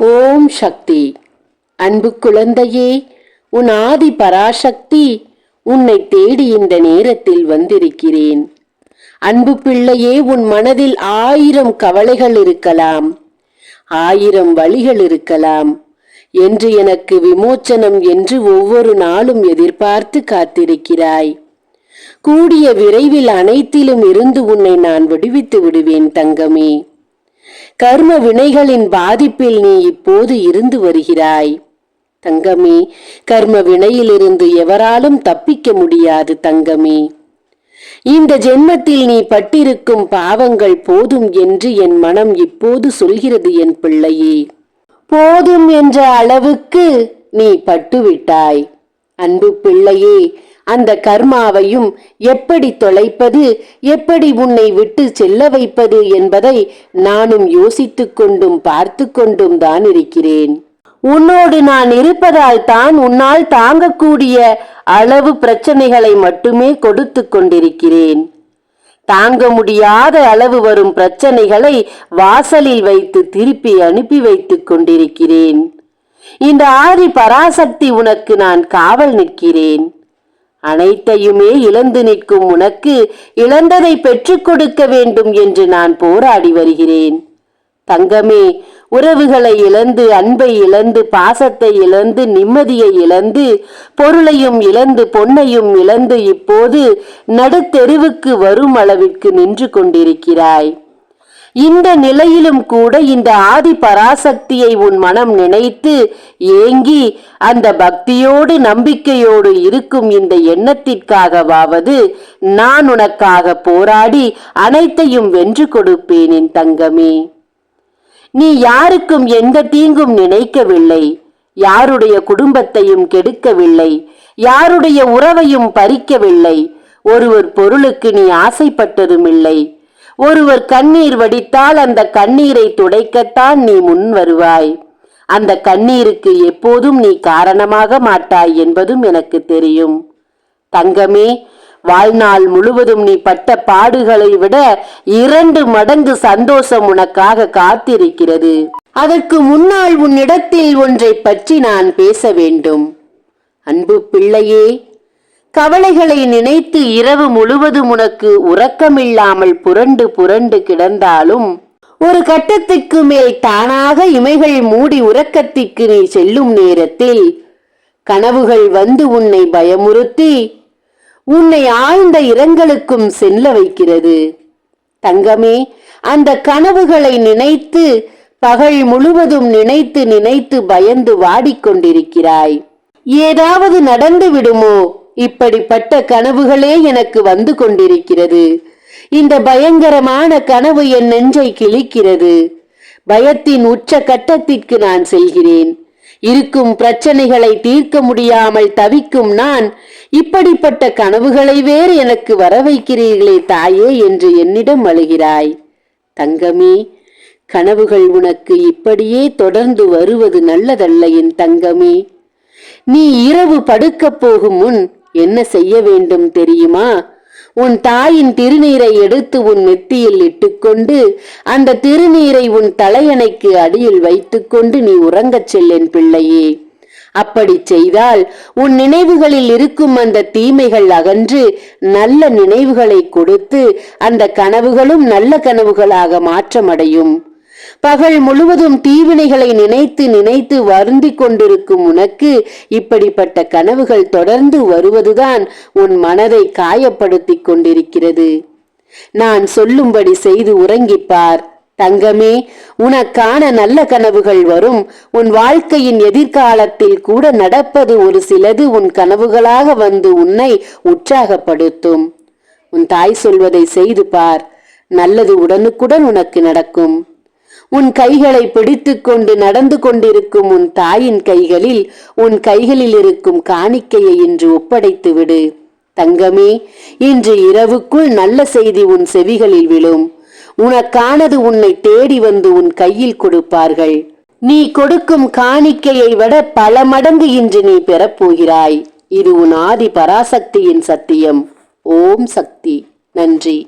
ஓம் சக்தி. அன்பு குழந்தையே உன் ஆதி பராசக்தி உன்னை தேடி இந்த நேரத்தில் வந்திருக்கிறேன். அன்பு பிள்ளையே உன் மனதில் ஆயிரம் கவலைகள் இருக்கலாம். ஆயிரம் வழிகள் இருக்கலாம். என்று எனக்கு விமோச்சனம் என்று ஒவ்வொரு நாளும் எதிர்பார்த்து காத்திருக்கிறாய். கூடிய விரைவில் அனைத்திலும் இருந்து உன்னை நான் விடுவித்து விடுவேன் தங்கமே. கர்ம வினைகளின் பாதிப்பில் நீ இப்போது இருந்து வருகிறாய். தங்கமே கர்ம வினையிலிருந்து எவராலும் தப்பிக்க முடியாது தங்கமே. இந்த ஜென்மத்தில் நீ பட்டிருக்கும் பாவங்கள் போதும் என்று என் மனம் இப்போது சொல்கிறது என் பிள்ளையே. போதும் என்ற அளவுக்கு நீ பட்டுவிட்டாய். அன்பு பிள்ளையே அந்த கர்மாவையும் எப்படி தொலைப்பது எப்படி உன்னை விட்டு செல்ல வைப்பது என்பதை நானும் யோசித்துக் கொண்டும் பார்த்து கொண்டும் தான் இருக்கிறேன். உன்னோடு நான் இருப்பதால் தான் உன்னால் தாங்கக்கூடிய அளவு பிரச்சனைகளை மட்டுமே கொடுத்து கொண்டிருக்கிறேன். தாங்க முடியாத அளவு வரும் பிரச்சனைகளை வாசலில் வைத்து திருப்பி அனுப்பி வைத்துக் கொண்டிருக்கிறேன். இந்த ஆதி பராசக்தி உனக்கு நான் காவல் நிற்கிறேன். அனைத்தையுமே இழந்து நிற்கும் உனக்கு இழந்ததை பெற்றுக் கொடுக்க வேண்டும் என்று நான் போராடி வருகிறேன். தங்கமே உறவுகளை இழந்து அன்பை இழந்து பாசத்தை இழந்து நிம்மதியை இழந்து பொருளையும் இழந்து பொன்னையும் இழந்து இப்போது நடுத்தெருவுக்கு வரும் அளவிற்கு நின்று கொண்டிருக்கிறாய். இந்த நிலையிலும் கூட இந்த ஆதி பராசக்தியை உன் மனம் நினைத்து ஏங்கி அந்த பக்தியோடு நம்பிக்கையோடு இருக்கும் இந்த எண்ணத்திற்காகவாவது நான் உனக்காக போராடி அனைத்தையும் வென்று கொடுப்பேன் என் தங்கமே. நீ யாருக்கும் எந்த தீங்கும் நினைக்கவில்லை. யாருடைய குடும்பத்தையும் கெடுக்கவில்லை. யாருடைய உறவையும் பறிக்கவில்லை. ஒருவர் பொருளுக்கு நீ ஆசைப்பட்டதும் இல்லை ஒருவர் கண்ணீர் வடித்தால் அந்த கண்ணீரை துடைக்கத்தான் நீ முன் வருவாய். அந்த கண்ணீருக்கு எப்போதும் நீ காரணமாக மாட்டாய் என்பதும் எனக்கு தெரியும். தங்கமே வாழ்நாள் முழுவதும் நீ பட்ட பாடுகளை விட இரண்டு மடங்கு சந்தோஷம் உனக்காக காத்திருக்கிறது. அதற்கு முன்னால் உன்னிடத்தில் ஒன்றை பற்றி நான் பேச வேண்டும். அன்பு பிள்ளையே கவலைகளை நினைத்து இரவு முழுவதும் உனக்கு உறக்கமில்லாமல் புரண்டு புரண்டு கிடந்தாலும் ஒரு கட்டத்துக்கு மேல் தானாக இமைகள் மூடி உறக்கத்திற்கு நீ செல்லும் நேரத்தில் கனவுகள் வந்து உன்னை பயமுறுத்தி உன்னை ஆழ்ந்த இரங்கலுக்கும் செல்ல வைக்கிறது. தங்கமே அந்த கனவுகளை நினைத்து பகல் முழுவதும் நினைத்து நினைத்து பயந்து வாடிக்கொண்டிருக்கிறாய். ஏதாவது நடந்து விடுமோ இப்படிப்பட்ட கனவுகளே எனக்கு வந்து கொண்டிருக்கிறது. இந்த பயங்கரமான கனவு என் நெஞ்சை கிழிக்கிறது. பயத்தின் உச்ச கட்டத்திற்கு நான் செல்கிறேன். இருக்கும் பிரச்சனைகளை தீர்க்க முடியாமல் தவிக்கும் நான் இப்படிப்பட்ட கனவுகளை வேறு எனக்கு வர வைக்கிறீர்களே தாயே என்று என்னிடம் அழுகிறாய். தங்கமே கனவுகள் உனக்கு இப்படியே தொடர்ந்து வருவது நல்லதல்ல என் தங்கமே. நீ இரவு படுக்கப் போகும் முன் என்ன செய்ய வேண்டும் தெரியுமா? உன் தாயின் திருநீரை எடுத்து உன் நெத்தியில் இட்டுக்கொண்டு அந்த திருநீரை உன் தலையணைக்கு அடியில் வைத்துக்கொண்டு நீ உறங்கச் செல்லென் பிள்ளையே. அப்படி செய்தால் உன் நினைவுகளில் இருக்கும் அந்த தீமைகள் அகன்று நல்ல நினைவுகளை கொடுத்து அந்த கனவுகளும் நல்ல கனவுகளாக மாற்றமடையும். பகல் முழுவதும் தீவினைகளை நினைத்து நினைத்து வருந்திக் கொண்டிருக்கும் உனக்கு இப்படிப்பட்ட கனவுகள் தொடர்ந்து வருவதுதான் உன் மனதை காயப்படுத்திக் கொண்டிருக்கிறது. நான் சொல்லும்படி செய்து உறங்கிப்பார். தங்கமே உனக்கான நல்ல கனவுகள் வரும். உன் வாழ்க்கையின் எதிர்காலத்தில் கூட நடப்பது ஒரு சிலது உன் கனவுகளாக வந்து உன்னை உற்சாகப்படுத்தும். உன் தாய் சொல்வதை செய்து பார். நல்லது உடனுக்குடன் உனக்கு நடக்கும். உன் கைகளை பிடித்துக்கொண்டு நடந்து கொண்டிருக்கும் உன் தாயின் கைகளில் உன் கைகளில் இருக்கும் காணிக்கையை இன்று ஒப்படைத்து விடு. தங்கமே இன்று இரவுக்குள் நல்ல செய்தி உன் செவிகளில் விழும். உனக்கானது உன்னை தேடி வந்து உன் கையில் கொடுப்பார்கள். நீ கொடுக்கும் காணிக்கையை விட பல மடங்கு இன்று நீ பெறப்போகிறாய். இது உன் ஆதி பராசக்தியின் சத்தியம். ஓம் சக்தி. நன்றி.